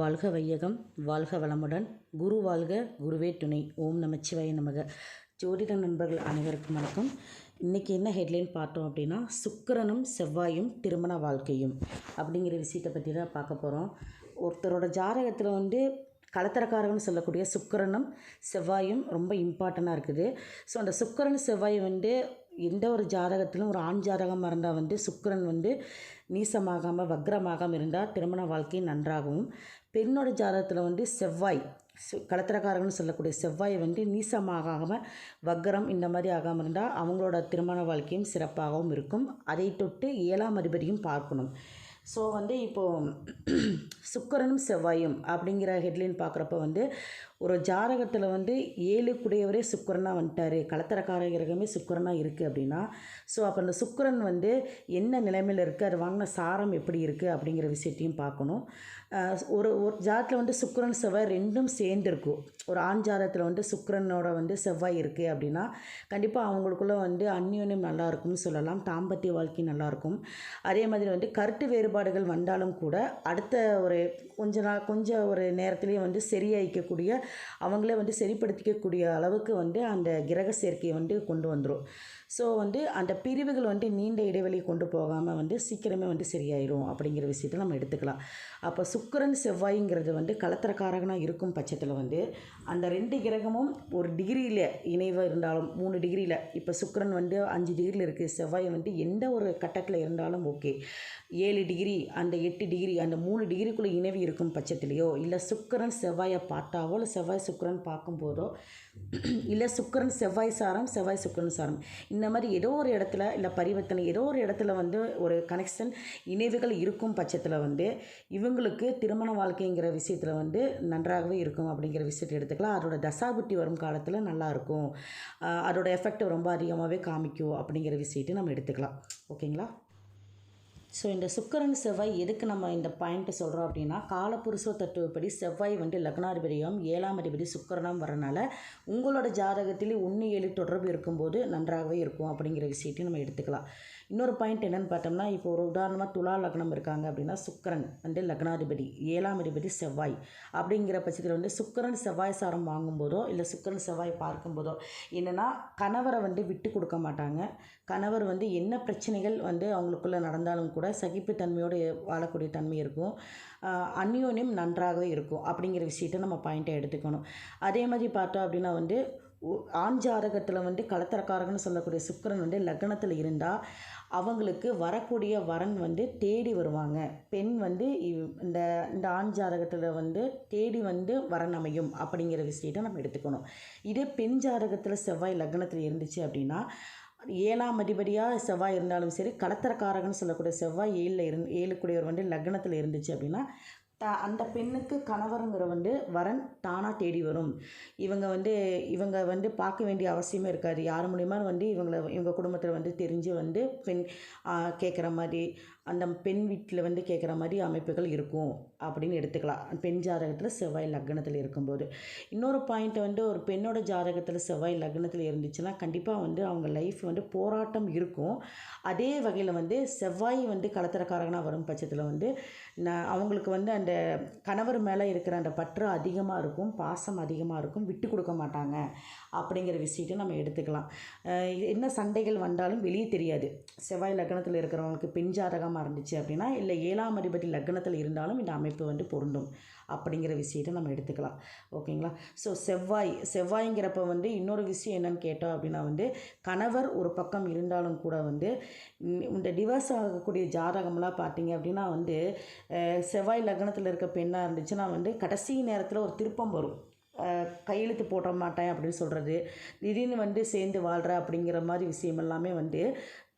வாழ்க வையகம் வாழ்க வளமுடன். குரு வாழ்க குருவே துணை. ஓம் நமச்சிவாய நமக. ஜோதிட நண்பர்கள் அனைவருக்கும் வணக்கம். இன்றைக்கி என்ன ஹெட்லைன் பார்த்தோம் அப்படின்னா சுக்கரனும் செவ்வாயும் திருமண வாழ்க்கையும் அப்படிங்கிற விஷயத்தை பற்றி தான் பார்க்க போகிறோம் ஒருத்தரோட ஜாதகத்தில் வந்து கலத்தரக்காரகம்னு சொல்லக்கூடிய சுக்கரனும் செவ்வாயும் ரொம்ப இம்பார்ட்டண்ட்டாக இருக்குது. ஸோ அந்த சுக்கரன் செவ்வாய் வந்து எந்த ஒரு ஜாதகத்திலும் ஒரு ஆண் ஜாதகமாக இருந்தால் வந்து சுக்கிரன் வந்து நீசமாகாமல் வக்ரமாகாமல் இருந்தால் திருமண வாழ்க்கை நன்றாகவும் பெண்ணோட ஜாதகத்தில் வந்து செவ்வாய் சு சொல்லக்கூடிய செவ்வாய் வந்து நீசமாகாமல் வக்ரம் இந்த மாதிரி ஆகாமல் இருந்தால் அவங்களோட திருமண வாழ்க்கையும் சிறப்பாகவும் இருக்கும். அதை தொட்டு ஏழாம் அதிபதியும் பார்க்கணும். ஸோ வந்து இப்போது சுக்கரனும் செவ்வாயும் அப்படிங்கிற ஹெட்லைன் பார்க்குறப்ப வந்து ஒரு ஜாதகத்தில் வந்து ஏழு குடையவரே சுக்கரனாக வந்துட்டார். கலத்தரக்கார கிரகமே சுக்கரனாக இருக்குது அப்படின்னா ஸோ அப்போ அந்த சுக்கரன் வந்து என்ன நிலைமையில் இருக்குது அது வாங்கின சாரம் எப்படி இருக்குது அப்படிங்கிற விஷயத்தையும் பார்க்கணும். ஒரு ஒரு ஜாதத்தில் வந்து சுக்கரன் செவ்வாய் ரெண்டும் சேர்ந்துருக்கும் ஒரு ஆண் வந்து சுக்கரனோட வந்து செவ்வாய் இருக்குது அப்படின்னா கண்டிப்பாக அவங்களுக்குள்ள வந்து அந்யோன்யம் நல்லா இருக்கும்னு சொல்லலாம். தாம்பத்திய வாழ்க்கை நல்லாயிருக்கும் அதே மாதிரி வந்து கருத்து வேறுபாடுகள் வந்தாலும் கூட அடுத்த ஒரு கொஞ்ச நாள் கொஞ்சம் ஒரு நேரத்துலேயே வந்து சரியாயிக்கக்கூடிய அவங்களே வந்து சரிப்படுத்திக்கக்கூடிய அளவுக்கு வந்து அந்த கிரக சேர்க்கையை வந்து கொண்டு வந்துடும் ஸோ வந்து அந்த பிரிவுகள் வந்து நீண்ட இடைவெளி கொண்டு போகாமல் வந்து சீக்கிரமே வந்து சரியாயிரும் அப்படிங்கிற விஷயத்தை நம்ம எடுத்துக்கலாம். அப்போ சுக்கரன் செவ்வாய்ங்கிறது வந்து கலத்திரக்காரகனாக இருக்கும் பட்சத்தில் வந்து அந்த ரெண்டு கிரகமும் ஒரு டிகிரியில் இணைவாக இருந்தாலும் மூணு டிகிரியில் இப்போ சுக்கிரன் வந்து அஞ்சு டிகிரியில் இருக்குது செவ்வாய் வந்து எந்த ஒரு கட்டத்தில் இருந்தாலும் ஓகே ஏழு டிகிரி அந்த எட்டு டிகிரி அந்த மூணு டிகிரிக்குள்ளே இணைவு இருக்கும் பட்சத்துலேயோ இல்லை சுக்கரன் செவ்வாயை பார்த்தாவோ இல்லை செவ்வாய் சுக்கரன் பார்க்கும்போதோ இல்லை சுக்கரன் செவ்வாய் சாரம் செவ்வாய் சுக்கரன் சாரம். இந்த மாதிரி ஏதோ ஒரு இடத்துல இல்லை பரிவர்த்தனை ஏதோ ஒரு இடத்துல வந்து ஒரு கனெக்ஷன் இணைவுகள் இருக்கும் பட்சத்தில் வந்து இவங்களுக்கு திருமண வாழ்க்கைங்கிற விஷயத்தில் வந்து நன்றாகவே இருக்கும் அப்படிங்கிற விஷயத்தை எடுத்துக்கலாம். அதோட தசாபுட்டி வரும் காலத்தில் நல்லாயிருக்கும் அதோட எஃபெக்ட் ரொம்ப அதிகமாகவே காமிக்கும் அப்படிங்கிற விஷயத்தை நம்ம எடுத்துக்கலாம். ஓகேங்களா? ஸோ இந்த சுக்கரன் செவ்வாய் எதுக்கு நம்ம இந்த பாயிண்ட்டை சொல்கிறோம் அப்படின்னா காலப்புருஷ தத்துவப்படி செவ்வாய் வந்து லக்னாதிபதியும் ஏழாம் அதிபதி சுக்கரனும் வரனால உங்களோட ஜாதகத்தில் ஒன்று ஏழு தொடர்பு இருக்கும்போது நன்றாகவே இருக்கும் அப்படிங்கிற விஷயத்தையும் நம்ம எடுத்துக்கலாம். இன்னொரு பாயிண்ட் என்னென்னு பார்த்தோம்னா இப்போ ஒரு உதாரணமாக துலா லக்னம் இருக்காங்க அப்படின்னா சுக்கரன் வந்து லக்னாதிபதி ஏழாம் அதிபதி செவ்வாய். அப்படிங்கிற பட்சத்தில் வந்து சுக்கரன் செவ்வாய் சாரம் வாங்கும்போதோ இல்லை சுக்கிரன் செவ்வாய் பார்க்கும்போதோ என்னென்னா கணவரை வந்து விட்டு கொடுக்க மாட்டாங்க. கணவர் வந்து என்ன பிரச்சனைகள் வந்து அவங்களுக்குள்ளே நடந்தாலும் கூட சகிப்புத்தன்மையோடு வாழக்கூடிய தன்மை இருக்கும். அந்யோன்யம் நன்றாகவே இருக்கும் அப்படிங்கிற விஷயத்தை நம்ம பாயிண்ட்டை எடுத்துக்கணும். அதே மாதிரி பார்த்தோம் அப்படின்னா வந்து ஆண் ஜாதகத்தில் வந்து கலத்தரக்காரகன்னு சொல்லக்கூடிய சுக்கிரன் வந்து லக்னத்தில் இருந்தால் அவங்களுக்கு வரக்கூடிய வரன் வந்து தேடி வருவாங்க. பெண் வந்து இவ்- இந்த இந்த ஆண் ஜாதகத்தில் வந்து தேடி வந்து வரன் அமையும் அப்படிங்கிற விஷயத்தை நம்ம எடுத்துக்கணும். இதே பெண் ஜாதகத்தில் செவ்வாய் லக்னத்தில் இருந்துச்சு அப்படின்னா ஏழாம் அதிபதியாக செவ்வாய் இருந்தாலும் சரி கலத்தரக்காரகன்னு சொல்லக்கூடிய செவ்வாய் ஏழில் இரு ஏழுக்குடையவர் வந்து லக்னத்தில் இருந்துச்சு அப்படின்னா த அந்த பெண்ணுக்கு கணவருங்கிற வந்து வரன் தானாக தேடி வரும். இவங்க வந்து இவங்க வந்து பார்க்க வேண்டிய அவசியமே இருக்காது. யார் மூலியமாக வந்து இவங்களை இவங்க குடும்பத்தில் வந்து தெரிஞ்சு வந்து பெண் கேட்குற மாதிரி அந்த பெண் வீட்டில் வந்து கேட்குற மாதிரி அமைப்புகள் இருக்கும் அப்படின்னு எடுத்துக்கலாம். பெண் ஜாதகத்தில் செவ்வாய் லக்னத்தில் இருக்கும்போது. இன்னொரு பாயிண்ட் வந்து ஒரு பெண்ணோட ஜாதகத்தில் செவ்வாய் லக்னத்தில் இருந்துச்சுன்னா கண்டிப்பாக வந்து அவங்க லைஃப் வந்து போராட்டம் இருக்கும். அதே வகையில் வந்து செவ்வாய் வந்து கலத்தரக்காரகனாக வரும் பட்சத்தில் வந்து நான் அவங்களுக்கு வந்து அந்த கணவர் மேலே இருக்கிற அந்த பற்று அதிகமாக இருக்கும் பாசம் அதிகமாக இருக்கும் விட்டு கொடுக்க மாட்டாங்க அப்படிங்கிற விஷயத்தை நம்ம எடுத்துக்கலாம். என்ன சண்டைகள் வந்தாலும் வெளியே தெரியாது. செவ்வாய் லக்னத்தில் இருக்கிறவங்களுக்கு பெண் ஜாதகமாக இருந்துச்சு அப்படின்னா இல்லை ஏழாம் அதிபதி லக்னத்தில் இருந்தாலும் இந்த அமைப்பு வந்து பொருந்தும் அப்படிங்கிற விஷயத்தை நம்ம எடுத்துக்கலாம். ஓகேங்களா? ஸோ செவ்வாய் செவ்வாய்ங்கிறப்ப வந்து இன்னொரு விஷயம் என்னன்னு கேட்டோம் அப்படின்னா வந்து கணவர் ஒரு பக்கம் இருந்தாலும் கூட வந்து இந்த- டிவர்ஸ் ஆகக்கூடிய ஜாதகம்லாம் பார்த்தீங்க அப்படின்னா வந்து செவ்வாய் லக்னத்தில் இருக்க பெண்ணாக இருந்துச்சுன்னா வந்து கடைசி நேரத்தில் ஒரு திருப்பம் வரும். கையெழுத்து போட மாட்டேன் அப்படின்னு சொல்கிறது திடீர்னு வந்து சேர்ந்து வாழ்கிற அப்படிங்கிற மாதிரி விஷயம் எல்லாமே வந்து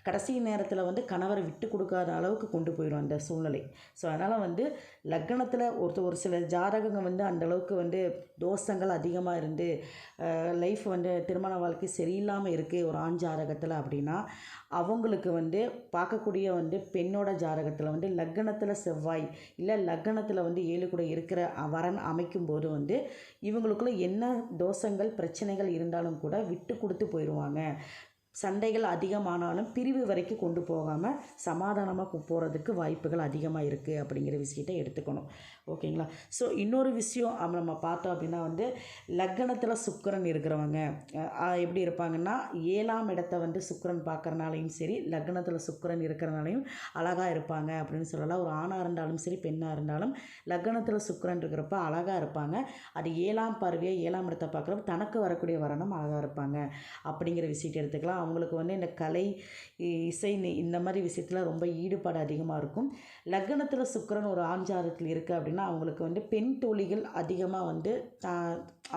கடைசி நேரத்தில் வந்து கணவரை விட்டு கொடுக்காத அளவுக்கு கொண்டு போயிடும் அந்த சூழ்நிலை. ஸோ அதனால் வந்து லக்னத்தில் ஒருத்தர் ஒரு சில ஜாதகங்கள் வந்து அந்த அளவுக்கு வந்து தோஷங்கள் அதிகமாக இருந்து லைஃப் வந்து திருமண வாழ்க்கை சரியில்லாமல் இருக்குது ஒரு ஆண் ஜாதகத்தில் அப்படின்னா அவங்களுக்கு வந்து பார்க்கக்கூடிய வந்து பெண்ணோட ஜாதகத்தில் வந்து லக்னத்தில் செவ்வாய் இல்லை லக்னத்தில் வந்து ஏழு கூட இருக்கிற வரன் அமைக்கும் போது வந்து இவங்களுக்குள்ள என்ன தோஷங்கள் பிரச்சனைகள் இருந்தாலும் கூட விட்டு கொடுத்து போயிடுவாங்க சண்டைகள் அதிகமானாலும் பிரிவு வரைக்கும் கொண்டு போகாமல் சமாதானமாக போகிறதுக்கு வாய்ப்புகள் அதிகமாக இருக்குது அப்படிங்கிற விஷயத்தை எடுத்துக்கணும். ஓகேங்களா? ஸோ இன்னொரு விஷயம் நம்ம பார்த்தோம் அப்படின்னா வந்து லக்னத்தில் சுக்கரன் இருக்கிறவங்க எப்படி இருப்பாங்கன்னா ஏழாம் இடத்த வந்து சுக்கரன் பார்க்குறனாலையும் சரி லக்னத்தில் சுக்கரன் இருக்கிறனாலையும் அழகாக இருப்பாங்க அப்படின்னு சொல்லலாம். ஒரு ஆணாக இருந்தாலும் சரி பெண்ணாக இருந்தாலும் லக்னத்தில் சுக்கரன் இருக்கிறப்ப அழகாக இருப்பாங்க. அது ஏழாம் பார்வையை ஏழாம் இடத்தை பார்க்குறப்ப தனக்கு வரக்கூடிய வரணும் அழகாக இருப்பாங்க. அப்படிங்கிற விஷயத்தை எடுத்துக்கலாம். அவங்களுக்கு வந்து இந்த கலை இ- இசை இந்த மாதிரி விஷயத்தில் ரொம்ப ஈடுபாடு அதிகமாக இருக்கும். லக்னத்தில் சுக்கரன் ஒரு ஆஞ்சாரத்தில் இருக்குது அப்படின்னா அவங்களுக்கு வந்து பெண் தோழிகள் அதிகமாக வந்து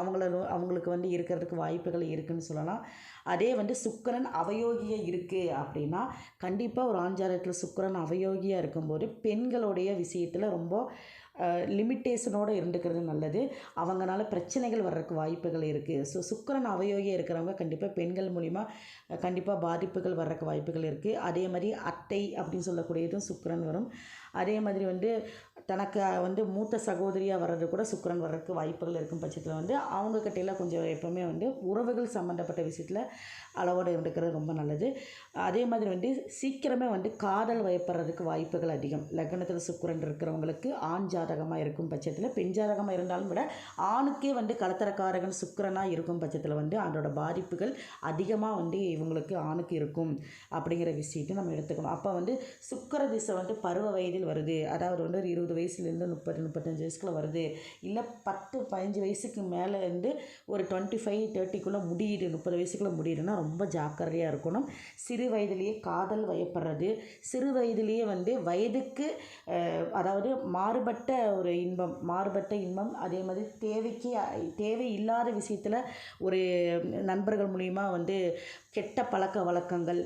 அவங்கள அவங்களுக்கு வந்து இருக்கிறதுக்கு வாய்ப்புகள் இருக்குன்னு சொல்லலாம். அதே வந்து சுக்கரன் அவயோகியாக இருக்குது அப்படின்னா கண்டிப்பாக ஒரு ஆஞ்சாரத்தில் சுக்கரன் அவயோகியாக இருக்கும்போது பெண்களுடைய விஷயத்தில் ரொம்ப லிமிட்டேஷனோடு இருந்துக்கிறது நல்லது. அவங்களால பிரச்சனைகள் வர்றதுக்கு வாய்ப்புகள் இருக்குது ஸோ சுக்கரன் அவயோகியாக இருக்கிறவங்க கண்டிப்பாக பெண்கள் மூலிமா கண்டிப்பாக பாதிப்புகள் வர்றதுக்கு வாய்ப்புகள் இருக்குது அதே மாதிரி அத்தை அப்படின்னு சொல்லக்கூடியதும் சுக்கரன் வரும். அதே மாதிரி வந்து தனக்கு வந்து மூத்த சகோதரியாக வர்றது கூட சுக்கரன் வர்றதுக்கு வாய்ப்புகள் இருக்கும் பட்சத்தில் வந்து அவங்க கிட்டையெல்லாம் கொஞ்சம் எப்போவுமே வந்து உறவுகள் சம்மந்தப்பட்ட விஷயத்தில் அளவோடு இருக்கிறது ரொம்ப நல்லது. அதே மாதிரி வந்து சீக்கிரமே வந்து காதல் வயப்படுறதுக்கு வாய்ப்புகள் அதிகம். லக்னத்தில் சுக்கரன் இருக்கிறவங்களுக்கு ஆண் ஜாதகமாக இருக்கும் பட்சத்தில் பெண் ஜாதகமாக இருந்தாலும் விட ஆணுக்கே வந்து கலத்தரக்காரகன் சுக்கரனாக இருக்கும் பட்சத்தில் வந்து அதோட பாதிப்புகள் அதிகமாக வந்து இவங்களுக்கு ஆணுக்கு இருக்கும் அப்படிங்கிற விஷயத்தை நம்ம எடுத்துக்கணும். அப்போ வந்து சுக்கர திசை வந்து பருவ வயதில் வருது. அதாவது வந்து ஒரு இருபது வயசுலேருந்து முப்பது முப்பத்தஞ்சு வயசுக்குள்ளே வருது. இல்லை பத்து பதினஞ்சு வயசுக்கு மேலே இருந்து ஒரு டுவெண்ட்டி ஃபைவ் தேர்ட்டிக்குள்ளே முடியுது. முப்பது வயசுக்குள்ளே முடியுதுன்னா ரொம்ப ஜாக்கிரதையாக இருக்கணும். சிறு வயதிலேயே காதல் வயப்படுறது. சிறு வயதிலேயே வந்து வயதுக்கு அதாவது மாறுபட்ட ஒரு இன்பம் மாறுபட்ட இன்பம் அதே மாதிரி தேவைக்கு தேவை இல்லாத விஷயத்தில் ஒரு நண்பர்கள் மூலிமா வந்து கெட்ட பழக்க வழக்கங்கள்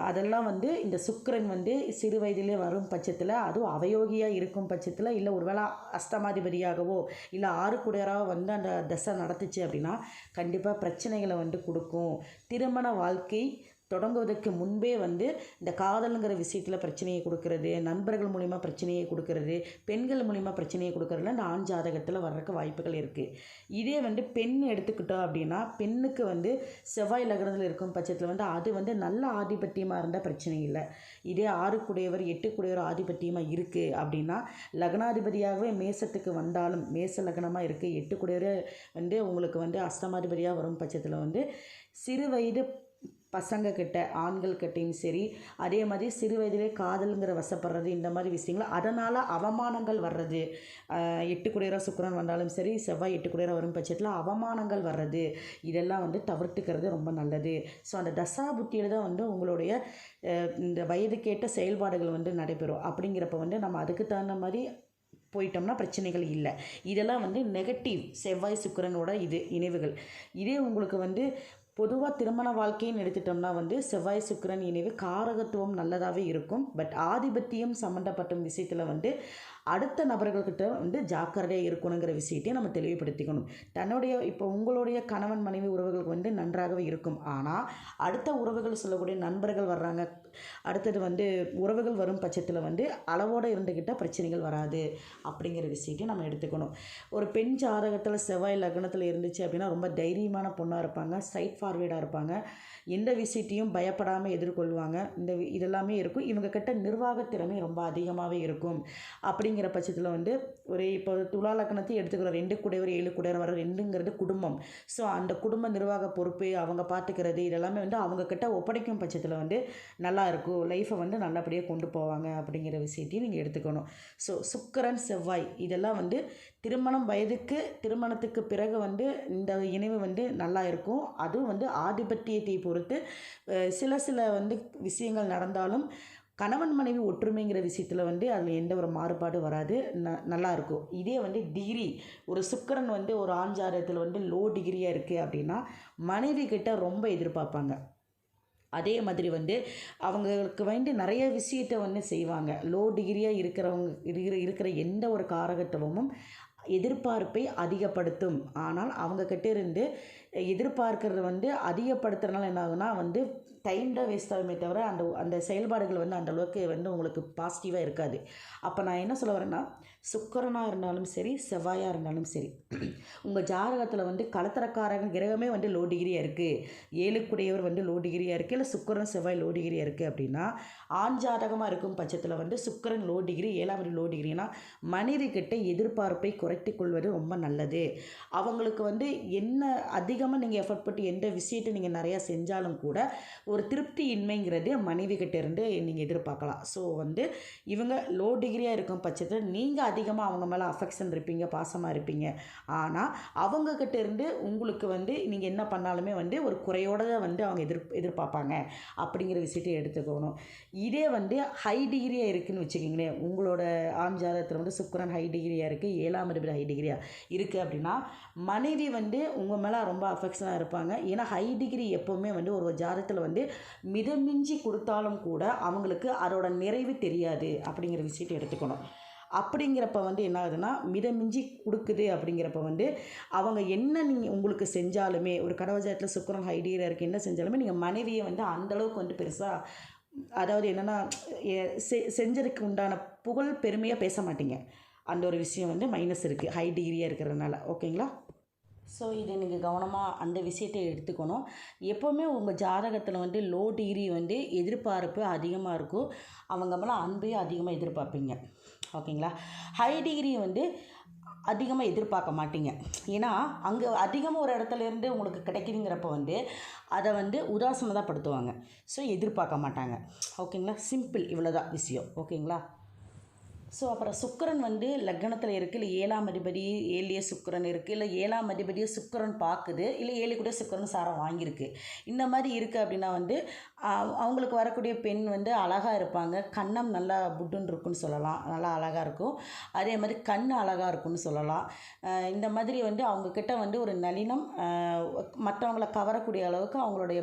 அதெல்லாம் வந்து இந்த சுக்கரன் வந்து சிறு வயதிலே வரும் பட்சத்தில் அதுவும் அவயோகியாக இருக்கும் பட்சத்தில் இல்லை ஒருவேளை அஷ்டமாதிபதியாகவோ இல்லை ஆறு குடையராக வந்து அந்த தசை நடத்துச்சு அப்படின்னா கண்டிப்பாக பிரச்சனைகளை வந்து கொடுக்கும். திருமண வாழ்க்கை தொடங்குவதற்கு முன்பே வந்து இந்த காதலுங்கிற விஷயத்தில் பிரச்சனையை கொடுக்கறது நண்பர்கள் மூலிமா பிரச்சனையை கொடுக்கறது பெண்கள் மூலிமா பிரச்சனையை கொடுக்கறதுல இந்த ஆண் ஜாதகத்தில் வர்றதுக்கு வாய்ப்புகள் இருக்குது இதே வந்து பெண் எடுத்துக்கிட்டோம் அப்படின்னா பெண்ணுக்கு வந்து செவ்வாய் லக்னத்தில் இருக்கும் பட்சத்தில் வந்து அது வந்து நல்ல ஆதிபத்தியமாக இருந்தால் பிரச்சனை இல்லை. இதே ஆறுக்குடையவர் எட்டுக்குடையவர் ஆதிபத்தியமாக இருக்குது அப்படின்னா லக்னாதிபதியாகவே மேசத்துக்கு வந்தாலும் மேச லக்னமாக இருக்குது எட்டுக்குடையவரே வந்து உங்களுக்கு வந்து அஷ்டமாதிபதியாக வரும் பட்சத்தில் வந்து சிறு வயது பசங்கக்கிட்ட ஆண்கள்கிட்டையும் சரி அதே மாதிரி சிறு வயதிலே காதலுங்கிற வசப்படுறது இந்த மாதிரி விஷயங்கள். அதனால் அவமானங்கள் வர்றது எட்டு குடையராக சுக்கரன் வந்தாலும் சரி செவ்வாய் எட்டு குடையராக வரும் பட்சத்தில் அவமானங்கள் வர்றது இதெல்லாம் வந்து தவிர்த்துக்கிறது ரொம்ப நல்லது. ஸோ அந்த தசா புத்தியில் தான் வந்து உங்களுடைய இந்த வயதுக்கேற்ற செயல்பாடுகள் வந்து நடைபெறும். அப்படிங்கிறப்ப வந்து நம்ம அதுக்கு தகுந்த மாதிரி போயிட்டோம்னா பிரச்சனைகள் இல்லை. இதெல்லாம் வந்து நெகட்டிவ் செவ்வாய் சுக்கரனோட இது இணைவுகள். இதே உங்களுக்கு வந்து பொதுவாக திருமண வாழ்க்கைன்னு எடுத்துட்டோம்னா வந்து செவ்வாய் சுக்கிரன் இணைவு காரகத்துவம் நல்லதாகவே இருக்கும். பட் ஆதிபத்தியம் சம்மந்தப்பட்ட விஷயத்தில் வந்து அடுத்த நபர்கள்கிட்ட வந்து ஜாக்கிரதையாக இருக்கணுங்கிற விஷயத்தையும் நம்ம தெளிவுபடுத்திக்கணும். தன்னுடைய இப்போ உங்களுடைய கணவன் மனைவி உறவுகளுக்கு வந்து நன்றாகவே இருக்கும். ஆனால் அடுத்த உறவுகள் சொல்லக்கூடிய நண்பர்கள் வர்றாங்க. அடுத்தது வந்து உறவுகள் வரும் பட்சத்தில் வந்து அளவோடு இருந்துக்கிட்டால் பிரச்சனைகள் வராது அப்படிங்கிற விஷயத்தையும் நம்ம எடுத்துக்கணும். ஒரு பெண் ஜாதகத்தில் செவ்வாய் லக்னத்தில் இருந்துச்சு அப்படின்னா ரொம்ப தைரியமான பொண்ணாக இருப்பாங்க. சைட் ஃபார்வேர்டாக இருப்பாங்க. எந்த விஷயத்தையும் பயப்படாமல் எதிர்கொள்வாங்க. இந்த வி- இதெல்லாமே இருக்கும். இவங்க கிட்ட திறமை ரொம்ப அதிகமாகவே இருக்கும். அப்படி அப்படிங்கிற பட்சத்தில் வந்து ஒரு இப்போ துலா லக்னத்தை எடுத்துக்கிறோம். ரெண்டு குடையவர் ஏழு குடையவர் வர ரெண்டுங்கிறது குடும்பம். ஸோ அந்த குடும்ப நிர்வாக பொறுப்பு அவங்க பார்த்துக்கிறது இதெல்லாமே வந்து அவங்கக்கிட்ட ஒப்படைக்கும் பட்சத்தில் வந்து நல்லா இருக்கும். லைஃப்பை வந்து நல்லபடியாக கொண்டு போவாங்க அப்படிங்கிற விஷயத்தையும் நீங்கள் எடுத்துக்கணும். ஸோ சுக்கரன் செவ்வாய் இதெல்லாம் வந்து திருமணம் வயதுக்கு திருமணத்துக்கு பிறகு வந்து இந்த இணைவு வந்து நல்லா இருக்கும். அதுவும் வந்து ஆதிபத்தியத்தை பொறுத்து சில சில வந்து விஷயங்கள் நடந்தாலும் கணவன் மனைவி ஒற்றுமைங்கிற விஷயத்தில் வந்து அதில் எந்த ஒரு மாறுபாடு வராது. ந நல்லாயிருக்கும் இதே வந்து டிகிரி ஒரு சுக்கிரன் வந்து ஒரு ஆஞ்சாரத்தில் வந்து லோ டிகிரியாக இருக்குது அப்படின்னா மனைவி கிட்ட ரொம்ப எதிர்பார்ப்பாங்க. அதே மாதிரி வந்து அவங்களுக்கு வந்து நிறைய விஷயத்தை வந்து செய்வாங்க. லோ டிகிரியாக இருக்கிறவங்க இருக்கிற இருக்கிற எந்த ஒரு காரகத்துவமும் எதிர்பார்ப்பை அதிகப்படுத்தும். ஆனால் அவங்கக்கிட்டே இருந்து எதிர்பார்க்கறது வந்து அதிகப்படுத்துறதுனால என்ன ஆகுனா வந்து டைம் தான் வேஸ்ட் ஆகுமே தவிர அந்த அந்த செயல்பாடுகள் வந்து அந்த அளவுக்கு வந்து உங்களுக்கு பாசிட்டிவாக இருக்காது. அப்போ நான் என்ன சொல்ல வரேன்னா சுக்கரனாக இருந்தாலும் சரி செவ்வாயாக இருந்தாலும் சரி உங்கள் ஜாதகத்தில் வந்து கலத்தரக்காரங்க கிரகமே வந்து லோ டிகிரியாக இருக்குது ஏழுக்குடையவர் வந்து லோ டிகிரியாக இருக்குது இல்லை சுக்கரன் செவ்வாய் லோ டிகிரியாக இருக்குது அப்படின்னா ஆண் ஜாதகமாக இருக்கும் பட்சத்தில் வந்து சுக்கரன் லோ டிகிரி ஏழாம் லோ டிகிரினா மனைவி கிட்ட எதிர்பார்ப்பை குறைத்து கொள்வது ரொம்ப நல்லது. அவங்களுக்கு வந்து என்ன அதிக அதிகமாக நீங்கள் எஃபர்ட் போட்டு எந்த விஷயத்தை நீங்கள் நிறையா செஞ்சாலும் கூட ஒரு திருப்தி இன்மைங்கிறது மனைவிகிட்ட இருந்து நீங்கள் எதிர்பார்க்கலாம். ஸோ வந்து இவங்க லோ டிகிரியாக இருக்கும் பட்சத்தில் நீங்கள் அதிகமாக அவங்க மேலே அஃபெக்ஷன் இருப்பீங்க பாசமாக இருப்பீங்க. ஆனால் அவங்கக்கிட்ட இருந்து உங்களுக்கு வந்து நீங்கள் என்ன பண்ணாலுமே வந்து ஒரு குறையோட தான் வந்து அவங்க எதிர் எதிர்பார்ப்பாங்க அப்படிங்கிற விஷயத்தை எடுத்துக்கணும். இதே வந்து ஹை டிகிரியாக இருக்குதுன்னு வச்சுக்கிங்களேன் உங்களோட ஆண் ஜாதகத்தில் வந்து சுக்கரன் ஹை டிகிரியாக இருக்குது ஏழாம் அதிபதி ஹை டிகிரியாக இருக்குது அப்படின்னா மனைவி வந்து உங்கள் மேலே ரொம்ப அஃபெக்ஷனாக இருப்பாங்க. ஏன்னா ஹை டிகிரி எப்போவுமே வந்து ஒரு ஜாதகத்தில் வந்து மிதமிஞ்சி கொடுத்தாலும் கூட அவங்களுக்கு அதோட நிறைவு தெரியாது அப்படிங்கிற விஷயத்தை எடுத்துக்கணும். அப்படிங்கிறப்ப வந்து என்ன ஆகுதுன்னா மிதமிஞ்சி கொடுக்குது அப்படிங்கிறப்ப வந்து அவங்க என்ன நீங்கள் உங்களுக்கு செஞ்சாலுமே ஒரு கடவுஜாத்தில் சுக்கரன் ஹைடியராக இருக்குது என்ன செஞ்சாலுமே நீங்கள் மனைவியை வந்து அந்தளவுக்கு வந்து பெருசாக அதாவது என்னென்னா செ செஞ்சதுக்கு உண்டான புகழ் பெருமையாக பேச மாட்டீங்க. அந்த ஒரு விஷயம் வந்து மைனஸ் இருக்குது ஹை டிகிரியாக இருக்கிறதுனால. ஓகேங்களா ஸோ இதை நீங்கள் கவனமாக அந்த விஷயத்தை எடுத்துக்கணும். எப்போவுமே உங்கள் ஜாதகத்தில் வந்து லோ டிகிரி வந்து எதிர்பார்ப்பு அதிகமாக இருக்கும். அவங்க மேலே அன்பையும் அதிகமாக எதிர்பார்ப்பீங்க. ஓகேங்களா? ஹை டிகிரி வந்து அதிகமாக எதிர்பார்க்க மாட்டீங்க. ஏன்னா அங்கே அதிகமாக ஒரு இடத்துல இருந்து உங்களுக்கு கிடைக்குதுங்கிறப்ப வந்து அதை வந்து உதாசனதாப்படுத்துவாங்க. ஸோ எதிர்பார்க்க மாட்டாங்க. ஓகேங்களா? சிம்பிள் இவ்வளோ தான் விஷயம். ஓகேங்களா? ஸோ அப்புறம் சுக்கரன் வந்து லக்னத்தில் இருக்குது இல்லை ஏழாம் அதிபதி ஏழிய சுக்கரன் இருக்குது இல்லை ஏழாம் அதிபதியை சுக்கரன் பார்க்குது இல்லை ஏழு கூட சுக்கிரன் சாரம் வாங்கியிருக்கு. இந்த மாதிரி இருக்குது அப்படின்னா வந்து அவங்களுக்கு வரக்கூடிய பெண் வந்து அழகாக இருப்பாங்க. கண்ணம் நல்லா புட்டுன்னு இருக்குன்னு சொல்லலாம். நல்லா அழகாக இருக்கும். அதே மாதிரி கண் அழகாக இருக்கும்னு சொல்லலாம். இந்த மாதிரி வந்து அவங்கக்கிட்ட வந்து ஒரு நளினம் மற்றவங்கள கவரக்கூடிய அளவுக்கு அவங்களுடைய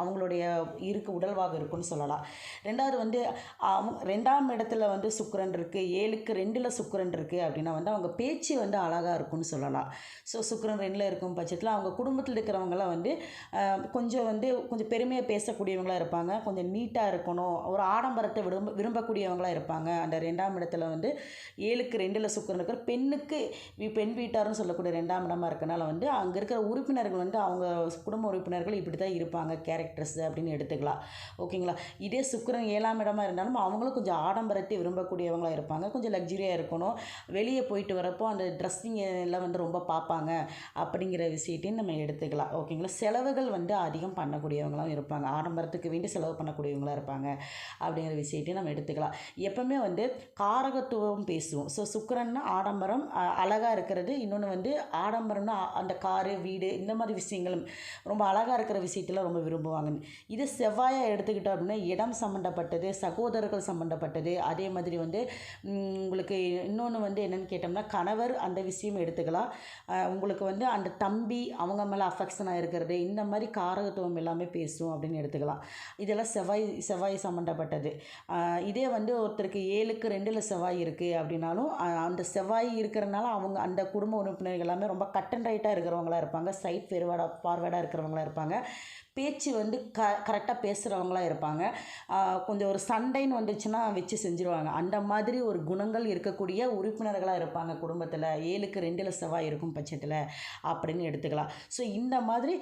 அவங்களுடைய இருக்கு உடல்வாக இருக்கும்னு சொல்லலாம். ரெண்டாவது வந்து அவங்க ரெண்டாம் இடத்துல வந்து சுக்கிரன் இருக்குது ஏழுக்கு ரெண்டில் சுக்கரன் இருக்குது அப்படின்னா வந்து அவங்க பேச்சு வந்து அழகாக இருக்கும்னு சொல்லலாம். ஸோ சுக்கரன் ரெண்டில் இருக்கும் பட்சத்தில் அவங்க குடும்பத்தில் இருக்கிறவங்களாம் வந்து கொஞ்சம் வந்து கொஞ்சம் பெருமையாக பேசக்கூடியவங்களாக இருப்பாங்க. கொஞ்சம் நீட்டாக இருக்கணும். ஒரு ஆடம்பரத்தை விரும்ப விரும்பக்கூடியவங்களாக இருப்பாங்க. அந்த ரெண்டாம் இடத்துல வந்து ஏழுக்கு ரெண்டில் சுக்கரன் இருக்கிற பெண்ணுக்கு பெண் வீட்டார்னு சொல்லக்கூடிய ரெண்டாம் இடமா இருக்கனால வந்து அங்கே இருக்கிற உறுப்பினர்கள் வந்து அவங்க குடும்ப உறுப்பினர்கள் இப்படி தான் இருப்பாங்க. கேரக்டர்ஸ் அப்படின்னு எடுத்துக்கலாம். ஓகேங்களா? இதே சுக்கரன் ஏழாம் இடமா இருந்தாலும் அவங்களும் கொஞ்சம் ஆடம்பரத்தை விரும்பக்கூடியவங்களாக இருப்பாங்க. கொஞ்சம் லக்ஸுரியாக இருக்கணும். வெளியே போயிட்டு வரப்போ அந்த ட்ரெஸ்ஸிங் எல்லாம் வந்து ரொம்ப பார்ப்பாங்க. அப்படிங்கிற விஷயத்தையும் நம்ம எடுத்துக்கலாம். ஓகேங்களா செலவுகள் வந்து அதிகம் பண்ணக்கூடியவங்களாம் இருப்பாங்க. ஆடம்பரத்துக்கு வேண்டி செலவு பண்ணக்கூடியவங்களா இருப்பாங்க. அப்படிங்கிற விஷயத்தையும் நம்ம எடுத்துக்கலாம். எப்பவுமே வந்து காரகத்துவம் பேசுவோம். ஸோ சுக்கிரன்னா ஆடம்பரம் அழகாக இருக்கிறது. இன்னொன்று வந்து ஆடம்பரம்னா அந்த காரு வீடு இந்த மாதிரி விஷயங்களும் ரொம்ப அழகாக இருக்கிற விஷயத்தில் ரொம்ப விரும்புவாங்க. இது செவ்வாயாக எடுத்துக்கிட்டோம் அப்படின்னா இடம் சம்மந்தப்பட்டது சகோதரர்கள் சம்மந்தப்பட்டது அதே மாதிரி வந்து உங்களுக்கு இன்னொன்று வந்து என்னென்னு கேட்டோம்னா கணவர் அந்த விஷயம் எடுத்துக்கலாம். உங்களுக்கு வந்து அந்த தம்பி அவங்க மேலே அஃபெக்ஷனாக இருக்கிறது இந்த மாதிரி காரகத்துவம் எல்லாமே பேசும் அப்படின்னு எடுத்துக்கலாம். இதெல்லாம் செவ்வாய் செவ்வாய் சம்மந்தப்பட்டது இதே வந்து ஒருத்தருக்கு ஏழுக்கு ரெண்டில் செவ்வாய் இருக்குது அப்படின்னாலும் அந்த செவ்வாய் இருக்கிறனால அவங்க அந்த குடும்ப உறுப்பினர்கள் எல்லாமே ரொம்ப கட் அண்ட் ரைட்டாக இருக்கிறவங்களா இருப்பாங்க. சைட் பெருவாடாக பார்வேடாக இருக்கிறவங்களா இருப்பாங்க. பேச்சு வந்து க கரெக்டாக பேசுகிறவங்களா இருப்பாங்க. கொஞ்சம் ஒரு சண்டைன்னு வந்துச்சுன்னா வச்சு செஞ்சுருவாங்க. அந்த மாதிரி ஒரு குணங்கள் இருக்கக்கூடிய உறுப்பினர்களாக இருப்பாங்க குடும்பத்தில். ஏழுக்கு ரெண்டில் செவ்வாய் இருக்கும் பட்சத்தில் அப்படின்னு எடுத்துக்கலாம். ஸோ இந்த மாதிரி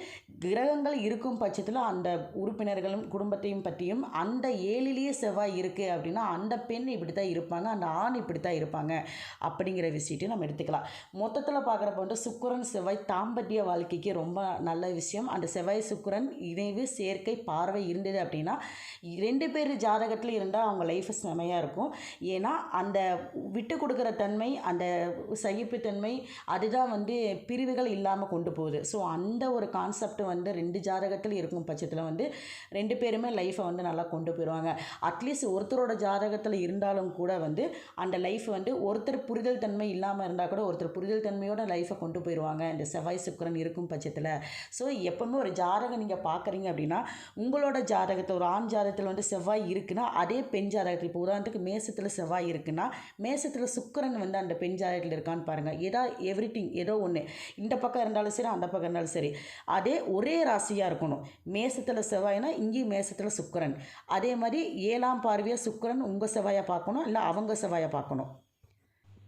கிரகங்கள் இருக்கும் பட்சத்தில் அந்த உறுப்பினர்களும் குடும்பத்தையும் பற்றியும் அந்த ஏழிலேயே செவ்வாய் இருக்குது அப்படின்னா அந்த பெண் இப்படி தான் இருப்பாங்க அந்த ஆண் இப்படி தான் இருப்பாங்க அப்படிங்கிற விஷயத்தையும் நம்ம எடுத்துக்கலாம். மொத்தத்தில் பார்க்குறப்ப வந்து சுக்கிரன் செவ்வாய் தாம்பத்திய வாழ்க்கைக்கு ரொம்ப நல்ல விஷயம். அந்த செவ்வாய் சுக்கிரன் இணைவு சேர்க்கை பார்வை இருந்தது அப்படின்னா ரெண்டு பேர் ஜாதகத்தில் இருந்தால் அவங்க லைஃப் செமையாக இருக்கும். ஏன்னா அந்த விட்டு கொடுக்குற தன்மை அந்த சகிப்புத்தன்மை அதுதான் வந்து பிரிவுகள் இல்லாமல் கொண்டு போகுது. ஸோ அந்த ஒரு கான்செப்ட் வந்து ரெண்டு ஜாதகத்தில் இருக்கும் பட்சத்தில் வந்து ரெண்டு பேருமே லைஃப்பை வந்து நல்லா கொண்டு போயிடுவாங்க அட்லீஸ்ட் ஒருத்தரோட ஜாதகத்தில் இருந்தாலும் கூட வந்து அந்த லைஃப் வந்து ஒருத்தர் புரிதல் தன்மை இல்லாமல் இருந்தால் கூட ஒருத்தர் புரிதல் தன்மையோட லைஃப்பை கொண்டு போயிடுவாங்க இந்த செவ்வாய் சுக்கரன் இருக்கும் பட்சத்தில். ஸோ எப்போவுமே ஒரு ஜாதகம் நீங்கள் பா பார்க்குறீங்க அப்படின்னா உங்களோட ஜாதகத்தை ஒரு ஆண் ஜாதகத்தில் வந்து செவ்வாய் இருக்குன்னா அதே பெண் ஜாதகத்தில் இப்போ உதாரணத்துக்கு மேசத்தில் செவ்வாய் இருக்குன்னா மேசத்தில் சுக்கிரன் வந்து அந்த பெண் ஜாதகத்தில் இருக்கான்னு பாருங்கள் ஏதா எவ்ரி ஏதோ ஒன்று இந்த பக்கம் இருந்தாலும் சரி அந்த பக்கம் இருந்தாலும் சரி. அதே ஒரே ராசியாக இருக்கணும். மேசத்தில் செவ்வாய்னா இங்கேயும் மேசத்தில் சுக்கரன். அதே மாதிரி ஏழாம் பார்வையாக சுக்கரன் உங்கள் செவ்வாயை பார்க்கணும் இல்லை அவங்க செவ்வாயை பார்க்கணும்.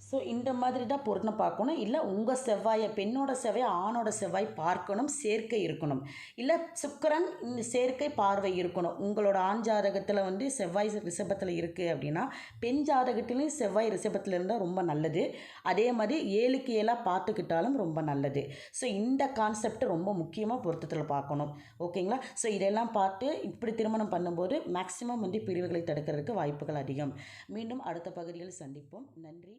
ஸோ இந்த மாதிரி தான் பொருத்தனை பார்க்கணும். இல்லை உங்கள் செவ்வாயை பெண்ணோட செவ்வாய் ஆணோட செவ்வாய் பார்க்கணும். சேர்க்கை இருக்கணும். இல்லை சுக்கரன் இந்த சேர்க்கை பார்வை இருக்கணும். உங்களோட ஆண் ஜாதகத்தில் வந்து செவ்வாய் ரிஷபத்தில் இருக்குது அப்படின்னா பெண் ஜாதகத்திலையும் செவ்வாய் ரிஷபத்தில் இருந்தால் ரொம்ப நல்லது. அதே மாதிரி ஏழுக்கு ஏழாக பார்த்துக்கிட்டாலும் ரொம்ப நல்லது. ஸோ இந்த கான்செப்ட் ரொம்ப முக்கியமாக பொருத்தத்தில் பார்க்கணும். ஓகேங்களா ஸோ இதெல்லாம் பார்த்து இப்படி திருமணம் பண்ணும்போது மேக்ஸிமம் வந்து பிரிவுகளை தடுக்கிறதுக்கு வாய்ப்புகள் அதிகம். மீண்டும் அடுத்த பகுதியில் சந்திப்போம். நன்றி